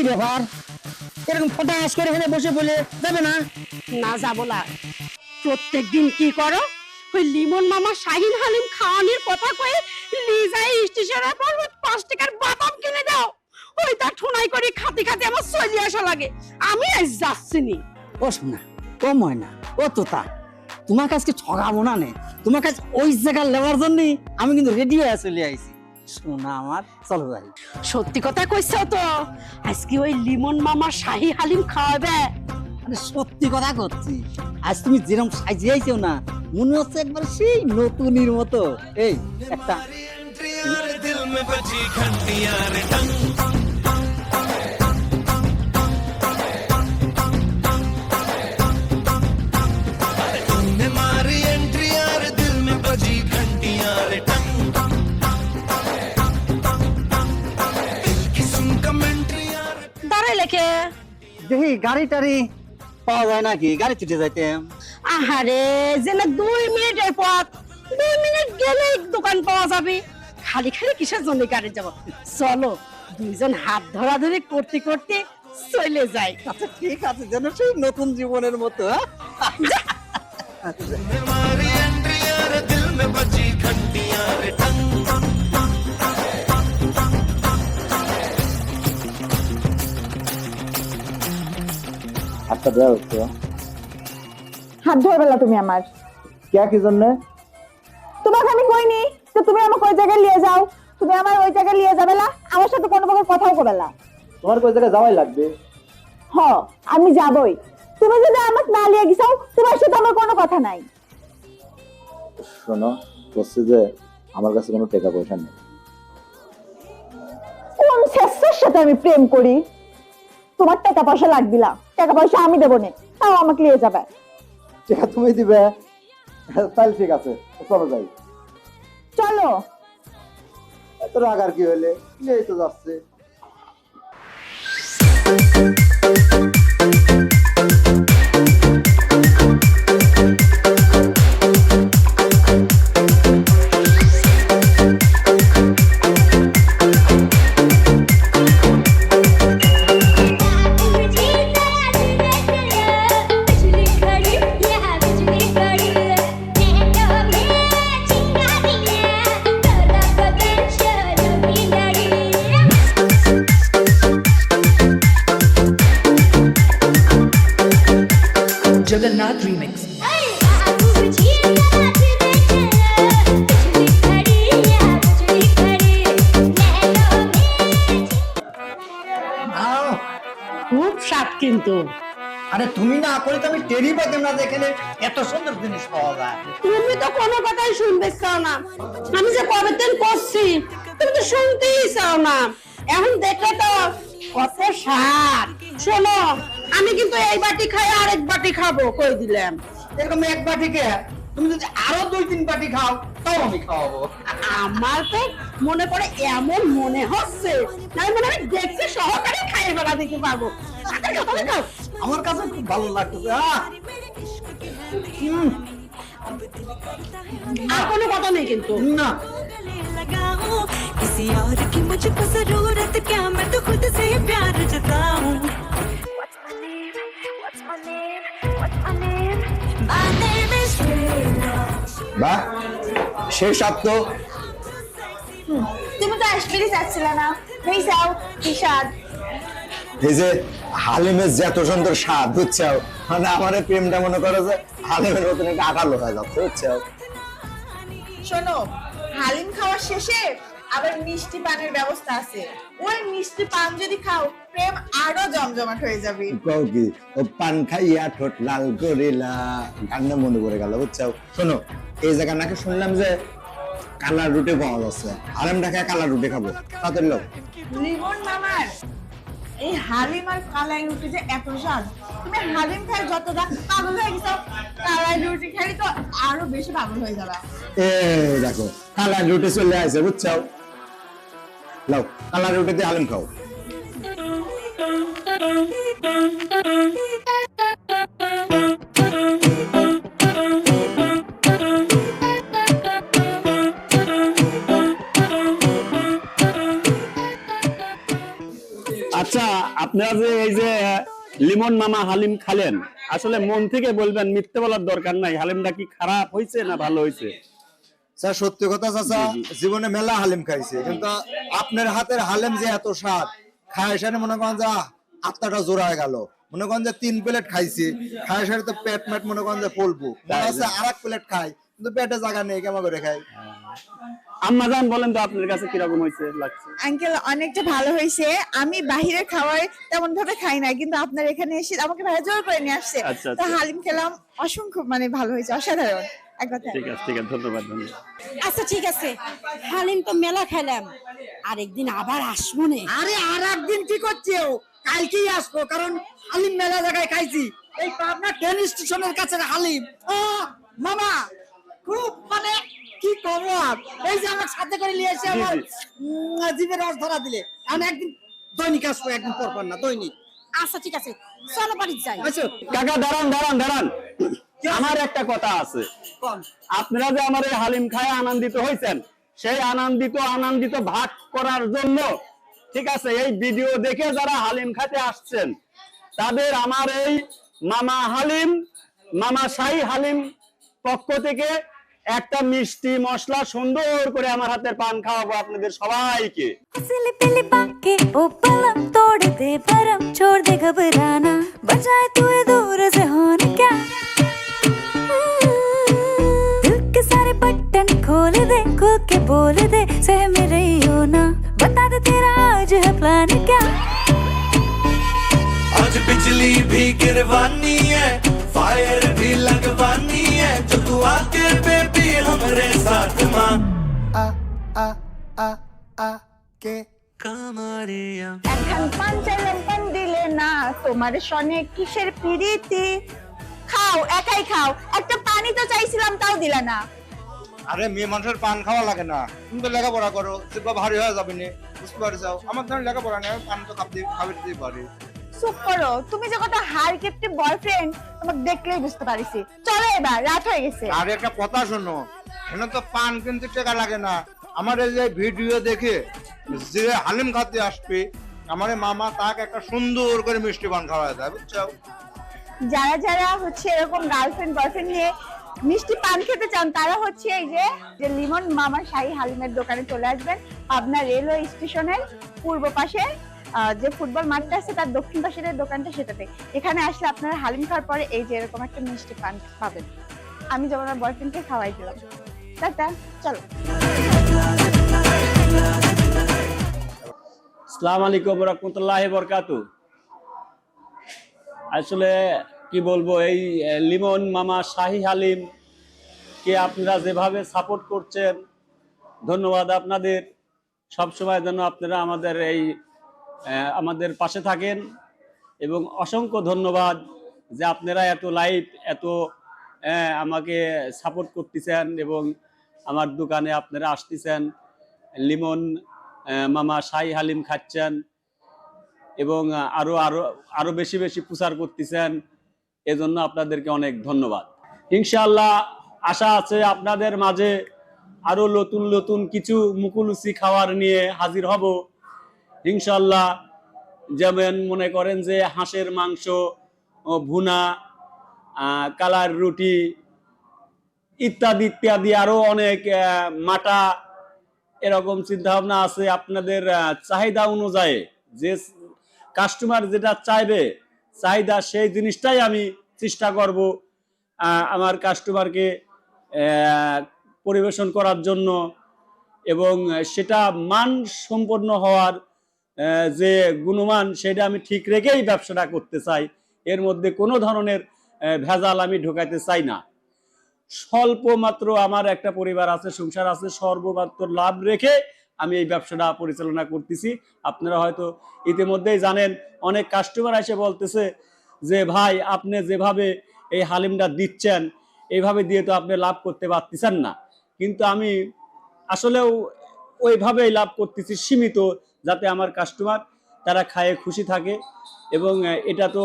কি ব্যাপার? এরকম ফটাস করে এখানে বসে বলে যাবে না? না যাব না। প্রত্যেক দিন কি করো? ওই লিমন মামা শাহিন হালিম খাওয়ানোর কথা কয়ে লিজাই স্টেশনের পর পাঁচ টাকার বাদাম কিনে দাও। ওই তার ঠোনাই করে খাতে খাতে আমার চলে আসা লাগে। আমি আজ যাচ্ছি নি। ও শোনা ও ময়না ও তোতা তোমার কাছে ঠগাবো না নে? তোমার কাছে ওই জায়গা নেওয়ার জন্য আমি কিন্তু রেডি হয়ে চলে আইছি। শোনা আমার চলো যাই সত্যি কথা কইছো তো? আজকে ওই লিমন মামা শাহি হালিম খাওয়াবে। আমি সত্যি কথা করছি আজ তুমি যেরকম সাজিয়েছো না মনে হচ্ছে একবার সেই নতুনের মতো। এই একটা দেখি গাড়ি টাড়ি পাওয়া যায় নাকি? গাড়ি ছুটে যাইতে। আহারে যেন দুই মিনিটের পথ। দুই মিনিট গেলেই দোকান পাওয়া যাবে। খালি খালি কিসের জন্য গাড়ি যাব? চলো দুইজন হাত ধরাধরি করতে করতে চলে যাই। আচ্ছা ঠিক আছে যেন সেই নতুন জীবনের মতো হ্যাঁ? হাতটা দেওয়া হচ্ছে। হাত ধরে বেলা তুমি আমার। কে কি জন্য? তোমাকে আমি কইনি তো তুমি আমাকে ওই জায়গায় নিয়ে যাও। তুমি আমার ওই জায়গায় নিয়ে যাবে না আমার সাথে কোনো প্রকার কথাও করবে না। তোমার কোন জায়গায় যাওয়াই লাগবে? হ আমি যাবই। তুমি যদি আমাকে না নিয়ে গেছাও তোমার সাথে আমার কোনো কথা নাই। শোনো বলছি যে আমার কাছে কোনো টাকা পয়সা নেই। কোন শেষের সাথে আমি প্রেম করি? তোমার টাকা পয়সা লাগবে না। টাকা পয়সা আমি দেবো না। তাও আমাকে নিয়ে যাবে। টাকা তুমি দিবে? তাহলে ঠিক আছে চলো যাই। চলো। এত রাগ আর কি হইলে? নিয়ে তো যাচ্ছে। Jagannath Remix. बिजली खड़ी यहाँ बिजली खड़ी नैनो में আও, খুব স্বাদ কিন্তু আরে তুমি না করে তো আমি টেরি পাইতাম না যে এখানে এত সুন্দর জিনিস পাওয়া যায় তুমি তো কোনো কথাই শুনতে চাও না আমি যে কবে দিন করছি তুমি তো শুনতেই চাও না এখন দেখলে তো কত স্বাদ শোনো আমি কিন্তু এই বাটি খাই আরেক বাটি খাবো কই দিলাম এরকম এক বাটি কে তুমি যদি আরো দুই তিন বাটি খাও তাও আমি খাওয়াবো আমার তো মনে করে এমন মনে হচ্ছে না মনে হয় দেখছে সহকারে খাইয়ে বেড়া দিতে পারবো তাড়াতাড়ি খাও, তাড়াতাড়ি খাও। আমার কাছে খুব ভালো লাগতেছে আহ! উম, আর কোনো কথা নেই কিন্তু না लगाऊं किसी और की मुझको जरूरत क्या मैं तो खुद से ही प्यार বা শেষ আপ তুমি তো আসবেই যাচ্ছিলে না। এই যাও কি স্বাদ। এই যে হালিমের যে এত সুন্দর স্বাদ বুঝছ মানে আমার প্রেমটা মনে করো যে হালিমের মতন একটা আকালো হয়ে যাচ্ছে বুঝছ শোনো হালিম খাওয়ার শেষে আবার মিষ্টি পানের ব্যবস্থা আছে। ওই মিষ্টি পান যদি খাও প্রেম আরও জমজমাট হয়ে যাবে। কও কি? ও পান খাইয়া ঠোঁট লাল করিলা। গানটা মনে পড়ে গেল বুঝছ শোনো এই জায়গা নাকি শুনলাম যে কালার রুটি পাওয়া যাচ্ছে। হালিম ঢাকায় কালার রুটি খাব। তাদের লোক। লিমন মামার এই হালিম আর কালাই রুটি যে এত স্বাদ। তুমি হালিম খাই যতটা পাগল হয়ে গেছো কালাই রুটি খাই তো আরও বেশি পাগল হয়ে যাবে। এই দেখো কালার রুটি চলে আসে বুঝছ? লাও কালার রুটিতে হালিম খাও। আচ্ছা আপনারা যে এই যে লিমন মামা হালিম খালেন আসলে মন থেকে বলবেন মিথ্যে বলার দরকার নাই। হালিমটা কি খারাপ হয়েছে না ভালো হয়েছে? স্যার সত্যি কথা চাচা জীবনে মেলা হালিম খাইছে কিন্তু আপনার হাতের হালিম যে এত স্বাদ খায় মনে করেন যে আত্মাটা জোড়ায় গেল। মনে করেন যে তিন প্লেট খাইছি খায় সেটা তো পেট মেট মনে করেন যে মনে হচ্ছে আর এক প্লেট খাই কিন্তু পেটে জায়গা নেই কেমন করে খাই আম্মা জান বলেন তো আপনার কাছে কীরকম হয়েছে লাগছে? আঙ্কেল অনেকটা ভালো হয়েছে আমি বাহিরের খাবার তেমন ভাবে খাই না কিন্তু আপনার এখানে এসে আমাকে ভাই জোর করে নিয়ে আসছে। আচ্ছা, তো। হালিম খেলাম অসংখ্য মানে ভালো হয়েছে অসাধারণ। ঠিক আছে ঠিক আছে ধন্যবাদ ধন্যবাদ। আচ্ছা ঠিক আছে। হালিম তো মেলা খেলাম। আরেকদিন আবার আসব নে। আরে আর একদিন কি করছে ও? কালকেই আসব কারণ হালিম মেলা জায়গায় খাইছি। এই পাবনা ট্রেন স্টেশনের কাছে হালিম। ও মামা! খুব মানে কি করব? আর এই যে আমার সাথে করে নিয়ে এসে আমার জিভে রস ধরা দিলে। আমি একদিন দৈনিক আসব একদিন পর পর না দৈনিক। আচ্ছা ঠিক আছে। চলো বাড়ি যাই। আচ্ছা। কাকা দাঁড়ান দাঁড়ান দাঁড়ান। আমার একটা কথা আছে। আপনারা যে আমার এই হালিম খায় আনন্দিত হয়েছেন সেই আনন্দিত আনন্দিত ভাগ করার জন্য ঠিক আছে এই ভিডিও দেখে যারা হালিম খাতে আসছেন তাদের আমার এই মামা হালিম মামা শাহী হালিম পক্ষ থেকে একটা মিষ্টি মশলা সুন্দর করে আমার হাতের পান খাওয়াবো আপনাদের সবাইকে सिली पिली बाके ओ पलम तोड़ दे भरम छोड़ दे घबराना बजाए तू दूर से होने क्या दिल के सारे बटन खोल दे खुल के बोल दे सह में रही हो ना बता दे तेरा आज है प्लान क्या आज बिजली भी गिरवानी তুমি যে কথা হার গিফটে বয়ফ্রেন্ড দেখলেই বুঝতে পারিছি। চলো এবার রাত হয়ে গেছে। আর একটা কথা শোনো। এখানে তো পান কিনতে টাকা লাগে না। আমার এই যে ভিডিও দেখে যে হালিম খাতে আসবে আমার মামা তাকে একটা সুন্দর করে মিষ্টি পান খাওয়া দেয়, বুঝছ? যারা যারা হচ্ছে এরকম গার্লফ্রেন্ড বয়ফ্রেন্ড নিয়ে মিষ্টি পান খেতে চান, তারা হচ্ছে এই যে যে লিমন মামা শাহী হালিমের দোকানে চলে আসবেন আপনার রেলওয়ে স্টেশনের পূর্ব পাশে। যে ফুটবল মাঠটা আছে, তার দক্ষিণ পাশের দোকানটা সেটাতে। এখানে আসলে আপনারা হালিম খাওয়ার পরে এই যে এরকম একটা মিষ্টি পান পাবেন। আমি যেমন আমার বয়ফ্রেন্ডকে খাওয়াই দিলাম টাটা চলো। আসসালামু আলাইকুম রহমতুল্লাহ বরকাতু আসলে কি বলব, এই লিমন মামা শাহি হালিম কে আপনারা যেভাবে সাপোর্ট করছেন, ধন্যবাদ আপনাদের। সব সময় যেন আপনারা আমাদের এই আমাদের পাশে থাকেন এবং অসংখ্য ধন্যবাদ যে আপনারা এত লাইভ এত আমাকে সাপোর্ট করতেছেন এবং আমার দোকানে আপনারা আসতেছেন। লিমন মামা শাহি হালিম খাচ্ছেন এবং আহ, আরও আরও আরও বেশি বেশি প্রচার করতেছেন। এজন্য আপনাদেরকে অনেক ধন্যবাদ। ইনশাআল্লাহ আশা আছে আপনাদের মাঝে আরও নতুন নতুন কিছু মুকুলুচি খাওয়ার নিয়ে হাজির হব। ইনশাল্লাহ যেমন মনে করেন যে হাঁসের মাংস ভুনা কালার রুটি ইত্যাদি ইত্যাদি আরও অনেক মাটা এরকম চিন্তা ভাবনা আছে আপনাদের চাহিদা অনুযায়ী। যে কাস্টমার যেটা চাইবে, চাহিদা সেই জিনিসটাই আমি চেষ্টা করব আমার কাস্টমারকে পরিবেশন করার জন্য এবং সেটা মান সম্পন্ন হওয়ার যে গুণমান সেটা আমি ঠিক রেখেই ব্যবসাটা করতে চাই। এর মধ্যে কোনো ধরনের ভেজাল আমি ঢোকাইতে চাই না। স্বল্প মাত্র আমার একটা পরিবার আছে, সংসার আছে, সর্বমাত্র লাভ রেখে আমি এই ব্যবসাটা পরিচালনা করতেছি। আপনারা হয়তো ইতিমধ্যেই জানেন, অনেক কাস্টমার এসে বলতেছে যে, ভাই, আপনি যেভাবে এই হালিমটা দিচ্ছেন এইভাবে দিয়ে তো আপনি লাভ করতে পারতেছেন না। কিন্তু আমি আসলেও ওইভাবেই লাভ করতেছি সীমিত, যাতে আমার কাস্টমার তারা খায়ে খুশি থাকে এবং এটা তো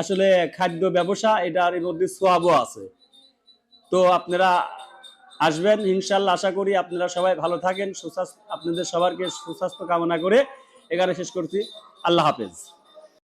আসলে খাদ্য ব্যবসা, এটার মধ্যে সোয়াবও আছে। তো আপনারা আসবেন, ইনশাল্লাহ আশা করি আপনারা সবাই ভালো থাকেন, সুস্বাস্থ্য, আপনাদের সবারকে সুস্বাস্থ্য কামনা করে এখানে শেষ করছি। আল্লাহ হাফেজ।